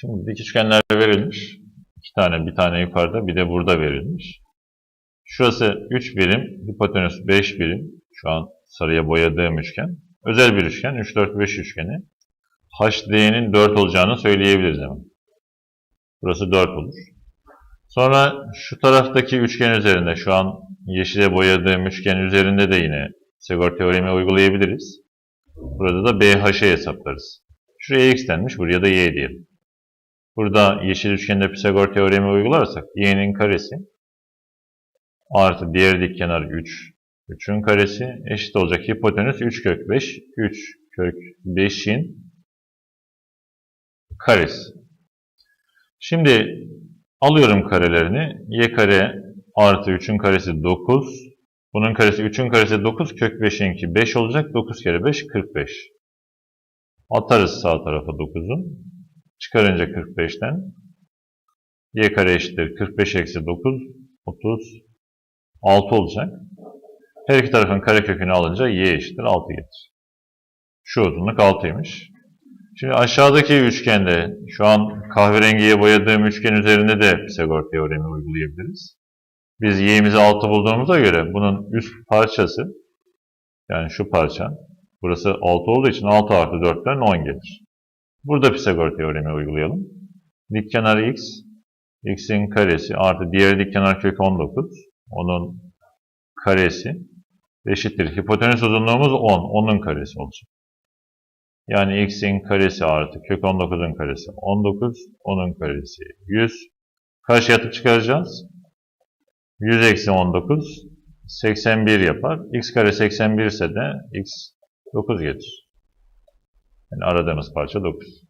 Şimdi dik üçgenler verilmiş. İki tane, bir tane yukarıda, bir de burada verilmiş. Şurası 3 birim, hipotenüs 5 birim. Şu an sarıya boyadığım üçgen. Özel bir üçgen, 3, 4, 5 üçgeni. HD'nin 4 olacağını söyleyebiliriz hemen. Burası 4 olur. Sonra şu taraftaki üçgen üzerinde, şu an yeşile boyadığım üçgen üzerinde de yine Pisagor teoremi uygulayabiliriz. Burada da BH'ı hesaplarız. Şuraya x denmiş, buraya da y diyelim. Burada yeşil üçgende Pisagor teoremi uygularsak y'nin karesi artı diğer dik kenar 3. 3'ün karesi eşit olacak hipotenüs 3 kök 5. 3 kök 5'in karesi. Şimdi alıyorum karelerini. y kare artı 3'ün karesi 9. Bunun karesi 3'ün karesi 9. Kök 5'inki 5 olacak. 9 kere 5 45. Atarız sağ tarafa 9'un. Çıkarınca 45'ten y kare eşittir 45 eksi 9 30 6 olacak. Her iki tarafın karekökünü alınca y eşittir 6 gelir. Şu uzunluk 6'ymış. Şimdi aşağıdaki üçgende şu an kahverengiye boyadığım üçgen üzerinde de Pisagor teoremi uygulayabiliriz. Biz y'imizi 6 bulduğumuza göre bunun üst parçası yani şu parça burası 6 olduğu için 6 artı 4'ten 10 gelir. Burada Pisagor teoremi uygulayalım. Dik kenar x, x'in karesi artı diğer dik kenar kök 19, onun karesi eşittir. Hipotenüs uzunluğumuz 10, onun karesi olacak. Yani x'in karesi artı kök 19'un karesi 19, onun karesi 100. Karşıya atıp çıkaracağız. 100 eksi 19, 81 yapar. x kare 81 ise de x 9 gelir. Yani aradığımız parça 9.